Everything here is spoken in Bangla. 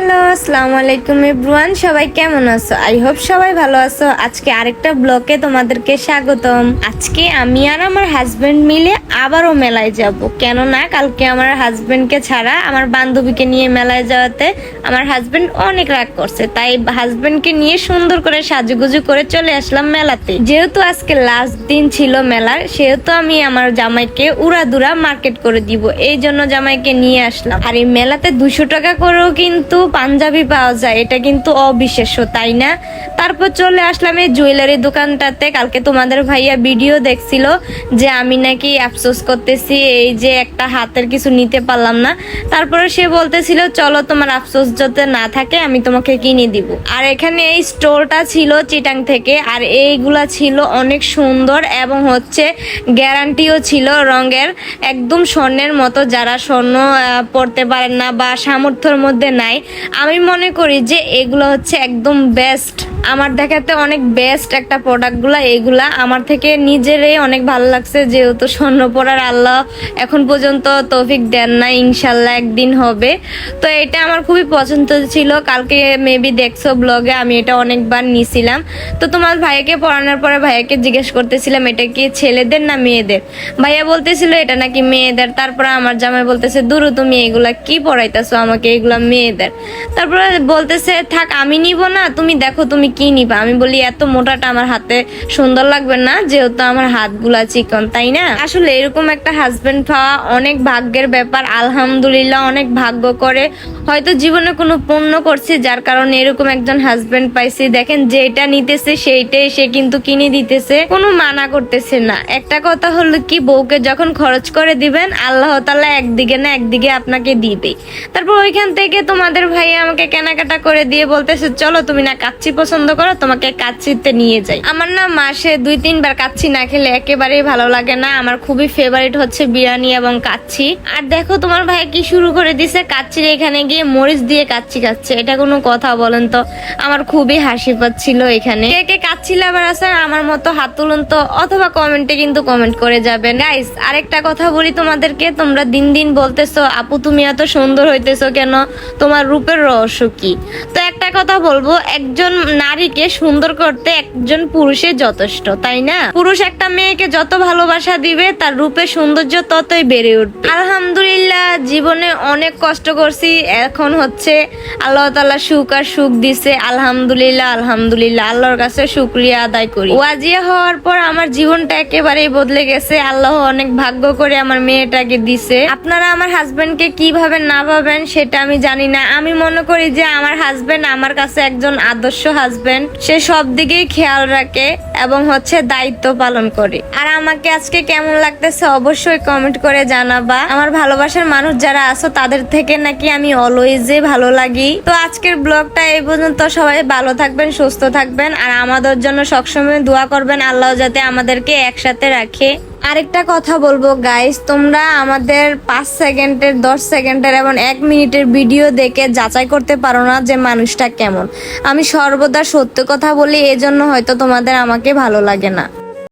হ্যালো, আসসালামু আলাইকুম এভরিওয়ান, সবাই কেমন আছো? আই হোপ সবাই ভালো আছো। আজকে আরেকটা ব্লকে তোমাদেরকে স্বাগতম। আজকে আমি আর আমার হাজবেন্ড মিলে আবারও মেলায় যাব। কেননা কালকে আমার হাজবেন্ডকে ছাড়া আমার বান্ধবীকে নিয়ে মেলায় যাওয়াতে আমার হাজবেন্ড অনেক রাগ করছে। তাই হাজবেন্ডকে নিয়ে সুন্দর করে সাজুগুজু করে চলে আসলাম মেলাতে। যেহেতু আজকে লাস্ট দিন ছিল মেলার, সেহেতু আমি আমার জামাইকে উড়াদুরা মার্কেট করে দিব। এই জন্য জামাইকে নিয়ে আসলাম। আর এই মেলাতে দুশো টাকা করেও কিন্তু পাঞ্জাবি পাওয়া যায়, এটা কিন্তু অবিশ্বাস্য, তাই না? তারপর চলে আসলাম এই জুয়েলারি দোকানটাতে, কালকে তোমাদের ভাইয়া ভিডিও দেখছিল যে আমি নাকি আফসোস করতেছি, এই যে একটা হাতের কিছু নিতে পারলাম না। তারপরে সে বলতেছিল, চলো তোমার আফসোস যাতে না থাকে, আমি তোমাকে কিনে দিব। আর এখানে এই স্টোরটা ছিল চিটাং থেকে, আর এইগুলা ছিল অনেক সুন্দর এবং হচ্ছে গ্যারান্টিও ছিল রঙের, একদম স্বর্ণের মতো, যারা স্বর্ণ পড়তে পারেন না বা সামর্থ্যের মধ্যে নাই। আমি মনে করি যে এগুলো হচ্ছে একদম বেস্ট আমার দেখাতে অনেক বেস্ট একটা প্রোডাক্টগুলা এগুলা আমার থেকে নিজেরই অনেক ভালো লাগছে, যেহেতু স্বর্ণ পড়ার আল্লাহ এখন পর্যন্ত তৌফিক দেন না ইনশাল্লাহ একদিন হবে। তো এটা আমার খুবই পছন্দ ছিল, কালকে মেবি দেখছ ব্লগে আমি এটা অনেকবার নিছিলাম। তো তোমার ভাইয়াকে পড়ানোর পরে ভাইয়াকে জিজ্ঞেস করতেছিলাম, এটা কি ছেলেদের না মেয়েদের? ভাইয়া বলতেছিল, এটা নাকি মেয়েদের। তারপরে আমার জামাই বলতেছে, দূর, তুমি এগুলা কি পড়াইতেছো আমাকে? এগুলা মেয়েদের। তারপরে বলতেছে, থাক, আমি নিব না, তুমি দেখো, তুমি কি নিবা? আমি বলি, এত মোটাটা আমার হাতে সুন্দর লাগবে না, যেহেতু আমার হাতগুলা চিকন, তাই না? আসলে এরকম একটা হাজবেন্ড পাওয়া অনেক ভাগ্যের ব্যাপার। আলহামদুলিল্লাহ, অনেক ভাগ্য করে। হয়তো জীবনে কোনো পণ্য করছি যার কারণে এরকম একজন হাজবেন্ড পাইছি। দেখেন, যেটা নিতেছে সেইটাই সে কিন্তু কিনে দিতেছে, কোনো মানা করতেছে না। একটা কথা হলো কি, বউকে যখন খরচ করে দিবেন, আল্লাহ তালা একদিকে না একদিকে আপনাকে দিবে তারপর ওইখান থেকে তোমাদের ভাই আমাকে কেনাকাটা করে দিয়ে বলতেছে, চলো তুমি না কাচ্ছি পছন্দ করো, তোমাকে কাচ্ছিতে নিয়ে যাই। আমার না মাসে দুই, তিনবার কাচ্ছি না খেলে একেবারেই ভালো লাগে না। আমার খুবই ফেভারিট হচ্ছে বিরিয়ানি এবং কাচ্ছি আর দেখো, তোমার ভাই কি শুরু করে দিছে? কাচ্চির এখানে গিয়ে মরিচ দিয়ে কাচ্চি খাচ্ছে, এটা কোনো কথা বলেন তো? আমার খুবই হাসি পাচ্ছিল এখানে। কে কে কাচ্চি লাভার আছে আমার মতো হাত তুলুন তো, অথবা কমেন্টে কিন্তু কমেন্ট করে যাবেন। গাইস আরেকটা কথা বলি তোমাদেরকে, তোমরা দিন দিন বলতেছো, আপু, তুমি এত সুন্দর হইতেছো কেন? তোমার রূপের রহস্য কি? তো একটা কথা বলব, একজন নারীকে সুন্দর করতে একজন পুরুষের যথেষ্ট, তাই না? পুরুষ একটা মেয়েকে যত ভালোবাসা দিবে, তার রূপের সৌন্দর্য ততই বেড়ে উঠবে। আলহামদুলিল্লাহ, জীবনে অনেক কষ্ট করছি এখন হচ্ছে আল্লাহ তাআলা সুখ আর সুখ দিছে, আলহামদুলিল্লাহ আলহামদুলিল্লাহ। আল্লাহর কাছে শুক্রিয়া আদায় করি। ওয়াজিয়া হওয়ার পর আমার জীবনটা একেবারেই বদলে গেছে। আল্লাহ অনেক ভাগ্য করে আমার মেয়েটাকে দিছে। আপনারা আমার হাজবেন্ডকে কীভাবে না ভাবেন সেটা আমি জানি না। আমি মনে করি যে আমার হাজবেন্ড আমার কাছে একজন আদর্শ হাজবেন্ড সে সব দিকেই খেয়াল রাখে। এবং হচ্ছে দায়িত্ব পালন করি। আর আমাকে আজকে কেমন লাগতেছে অবশ্যই কমেন্ট করে জানাবা। আমার ভালোবাসার মানুষ যারা আছো, তাদের থেকে নাকি আমি অলওয়েজে ভালো লাগি। তো আজকের ব্লগটা এই পর্যন্ত। সবাই ভালো থাকবেন, সুস্থ থাকবেন। আর আমাদের জন্য সবসময় দোয়া করবেন, আল্লাহ যাতে আমাদেরকে একসাথে রাখে। আরেকটা কথা বলব গাইস তোমরা আমাদের পাঁচ সেকেন্ডের, দশ সেকেন্ডের এবং এক মিনিটের ভিডিও দেখে যাচাই করতে পারো না যে মানুষটা কেমন। আমি সর্বদা সত্য কথা বলি, এজন্য হয়তো তোমাদের আমাকে ভালো লাগে না।